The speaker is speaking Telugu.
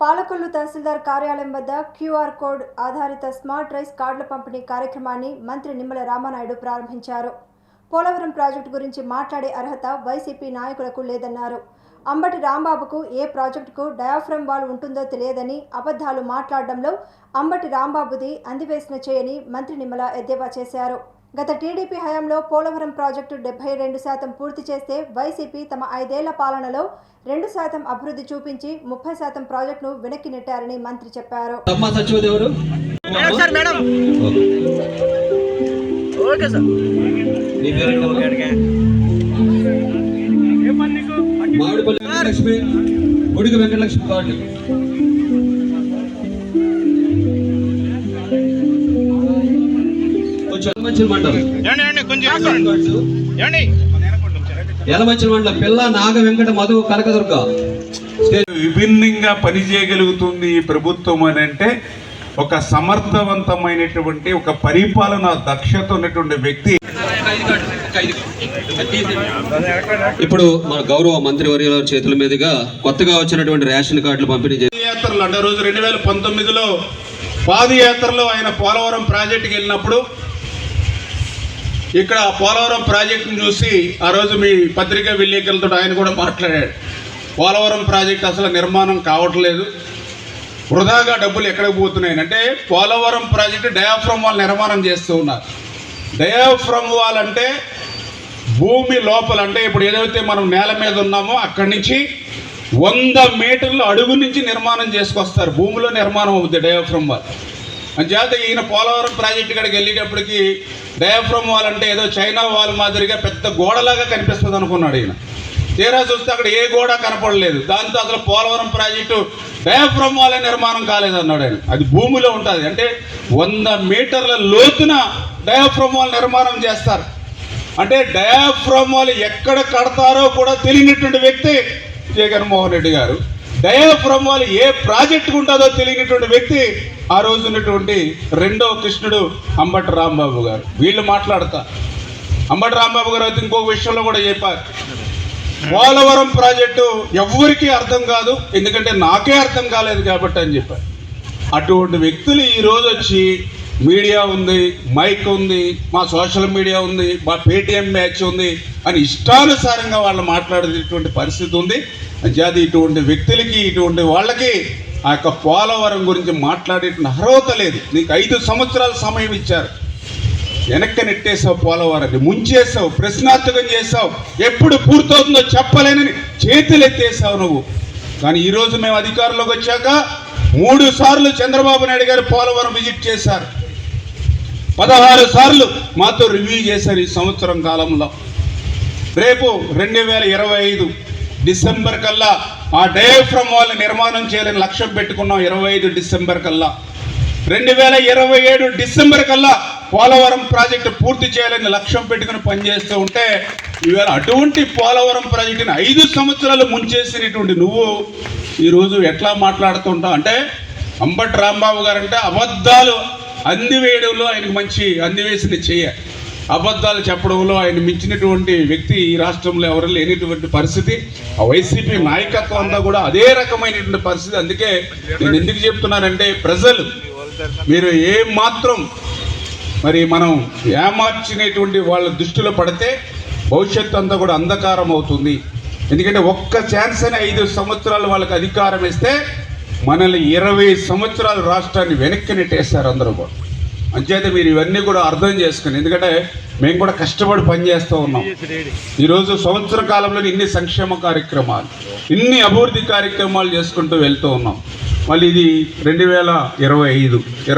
పాలకొల్లు తహసీల్దార్ కార్యాలయం వద్ద క్యూఆర్ కోడ్ ఆధారిత స్మార్ట్ రైస్ కార్డుల పంపిణీ కార్యక్రమాన్ని మంత్రి నిమ్మల రామానాయుడు ప్రారంభించారు. పోలవరం ప్రాజెక్టు గురించి మాట్లాడే అర్హత వైసీపీ నాయకులకు లేదన్నారు. అంబటి రాంబాబుకు ఏ ప్రాజెక్టుకు డయాఫ్రమ్ వాల్ ఉంటుందో తెలియదని అబద్ధాలు మాట్లాడడంలో అంబటి రాంబాబుది అందివేసిన చేయని మంత్రి నిమ్మల ఎద్దేవా చేశారు. గత టీడీపీ హయాంలో పోలవరం ప్రాజెక్టు డెబ్బై రెండు శాతం పూర్తి చేస్తే వైసీపీ తమ ఐదేళ్ళ పాలనలో రెండు శాతం అభివృద్ధి చూపించి ముప్పై శాతం ప్రాజెక్టును వెనక్కి నెట్టారని మంత్రి చెప్పారు. మామిడిపల్లి గుడికి వెంకటలక్ష్మి ఎలమంచిల మండలం. ఎలమంచిల పిల్ల నాగ వెంకట మధు కనకదుర్గ. విభిన్నంగా పనిచేయగలుగుతుంది ఈ ప్రభుత్వం అని అంటే ఒక సమర్థవంతమైనటువంటి ఒక పరిపాలన దక్షత ఉన్నటువంటి వ్యక్తి. ఇప్పుడు మన గౌరవ మంత్రి వర్యుల చేతుల మీదుగా కొత్తగా వచ్చినటువంటి రేషన్ కార్డులు పంపిణీ చేసి పాదయాత్రలు అంటే రోజు రెండు వేల పంతొమ్మిదిలో పాదయాత్రలో ఆయన పోలవరం ప్రాజెక్టుకి వెళ్ళినప్పుడు ఇక్కడ పోలవరం ప్రాజెక్టును చూసి ఆ రోజు మీ పత్రికా విలేకరులతో ఆయన కూడా మాట్లాడాడు. పోలవరం ప్రాజెక్ట్ అసలు నిర్మాణం కావట్లేదు. వృధాగా డబ్బులు ఎక్కడికి పోతున్నాయి అంటే పోలవరం ప్రాజెక్టు డయాఫ్రమ్ వాళ్ళు నిర్మాణం చేస్తూ ఉన్నారు. డయాఫ్రమ్ వాల్ అంటే భూమి లోపల అంటే ఇప్పుడు ఏదైతే మనం నేల మీద ఉన్నామో అక్కడి నుంచి వంద మీటర్ల అడుగు నుంచి నిర్మాణం చేసుకొస్తారు. భూమిలో నిర్మాణం అవుతుంది డయాఫ్రమ్ వాల్. చేత ఈయన పోలవరం ప్రాజెక్టు కాడికి వెళ్ళేటప్పటికి డయాఫ్రమ్ వాల్ అంటే ఏదో చైనా వాల్ మాదిరిగా పెద్ద గోడలాగా కనిపిస్తుంది అనుకున్నాడు ఈయన. తీరా చూస్తే అక్కడ ఏ గోడ కనపడలేదు. దాంతో అసలు పోలవరం ప్రాజెక్టు డయాఫ్రమ్ వాల్ నిర్మాణం కాలేదన్నాడు ఆయన. అది భూమిలో ఉంటుంది. అంటే వంద మీటర్ల లోతున డయాఫ్రమ్ వాల్ నిర్మాణం చేస్తారు. అంటే డయాఫ్రమ్ వాల్ ఎక్కడ కడతారో కూడా తెలియనటువంటి వ్యక్తి జగన్మోహన్ రెడ్డి గారు. దయాపురం వాళ్ళు ఏ ప్రాజెక్టు ఉంటుందో తెలియనటువంటి వ్యక్తి ఆ రోజు ఉన్నటువంటి రెండవ కృష్ణుడు అంబటి రాంబాబు గారు. వీళ్ళు మాట్లాడతా. అంబటి రాంబాబు గారు అయితే ఇంకొక విషయంలో కూడా చెప్పారు. పోలవరం ప్రాజెక్టు ఎవ్వరికీ అర్థం కాదు ఎందుకంటే నాకే అర్థం కాలేదు కాబట్టి అని చెప్పారు. అటువంటి వ్యక్తులు ఈ వచ్చి మీడియా ఉంది మైక్ ఉంది మా సోషల్ మీడియా ఉంది మా పేటిఎం మ్యాచ్ ఉంది అని ఇష్టానుసారంగా వాళ్ళు మాట్లాడేటువంటి పరిస్థితి ఉంది. అంచేది ఇటువంటి వ్యక్తులకి ఇటువంటి వాళ్ళకి ఆ యొక్క పోలవరం గురించి మాట్లాడేటువంటి అర్హత లేదు. నీకు ఐదు సంవత్సరాల సమయం ఇచ్చారు. వెనక్కి నెట్టేసావు పోలవరాన్ని ముంచేసావు ప్రశ్నార్థకం చేసావు ఎప్పుడు పూర్తవుతుందో చెప్పలేనని చేతులు ఎత్తేసావు నువ్వు. కానీ ఈరోజు మేము అధికారంలోకి వచ్చాక మూడు సార్లు చంద్రబాబు నాయుడు గారు పోలవరం విజిట్ చేశారు. పదహారు సార్లు మాతో రివ్యూ చేశారు ఈ సంవత్సరం కాలంలో. రేపు రెండు వేల ఇరవై ఐదు డిసెంబర్ కల్లా ఆ డయాఫ్రమ్ వాల్ నిర్మాణం చేయాలని లక్ష్యం పెట్టుకున్నాం ఇరవై ఐదు డిసెంబర్ కల్లా. రెండు వేల ఇరవై ఏడు డిసెంబర్ కల్లా పోలవరం ప్రాజెక్టు పూర్తి చేయాలని లక్ష్యం పెట్టుకుని పనిచేస్తూ ఉంటే ఇవాళ అటువంటి పోలవరం ప్రాజెక్టుని ఐదు సంవత్సరాలు ముంచేసినటువంటి నువ్వు ఈరోజు ఎట్లా మాట్లాడుతుంటావు అంటే అంబటి రాంబాబు గారు అంటే అబద్ధాలు అందివేయడంలో ఆయనకు మంచి అందివేసిన చేయ. అబద్ధాలు చెప్పడంలో ఆయన మించినటువంటి వ్యక్తి ఈ రాష్ట్రంలో ఎవరు లేనిటువంటి పరిస్థితి. ఆ వైసీపీ నాయకత్వం అంతా కూడా అదే రకమైనటువంటి పరిస్థితి. అందుకే నేను ఎందుకు చెప్తున్నానంటే ప్రజలు మీరు ఏం మాత్రం మరి మనం ఏమార్చినటువంటి వాళ్ళ దృష్టిలో పడితే భవిష్యత్తు అంతా కూడా అంధకారం అవుతుంది. ఎందుకంటే ఒక్క ఛాన్స్ అని ఐదు సంవత్సరాలు వాళ్ళకి అధికారం ఇస్తే మనల్ని ఇరవై సంవత్సరాలు రాష్ట్రాన్ని వెనక్కి నెట్టేస్తారు అందరూ కూడా. అంచేత మీరు ఇవన్నీ కూడా అర్థం చేసుకుని ఎందుకంటే మేము కూడా కష్టపడి పనిచేస్తూ ఉన్నాం. ఈరోజు సంవత్సర కాలంలో ఇన్ని సంక్షేమ కార్యక్రమాలు ఇన్ని అభివృద్ధి కార్యక్రమాలు చేసుకుంటూ వెళ్తూ ఉన్నాం. మళ్ళీ ఇది రెండు వేల ఇరవై ఐదు ఇరవై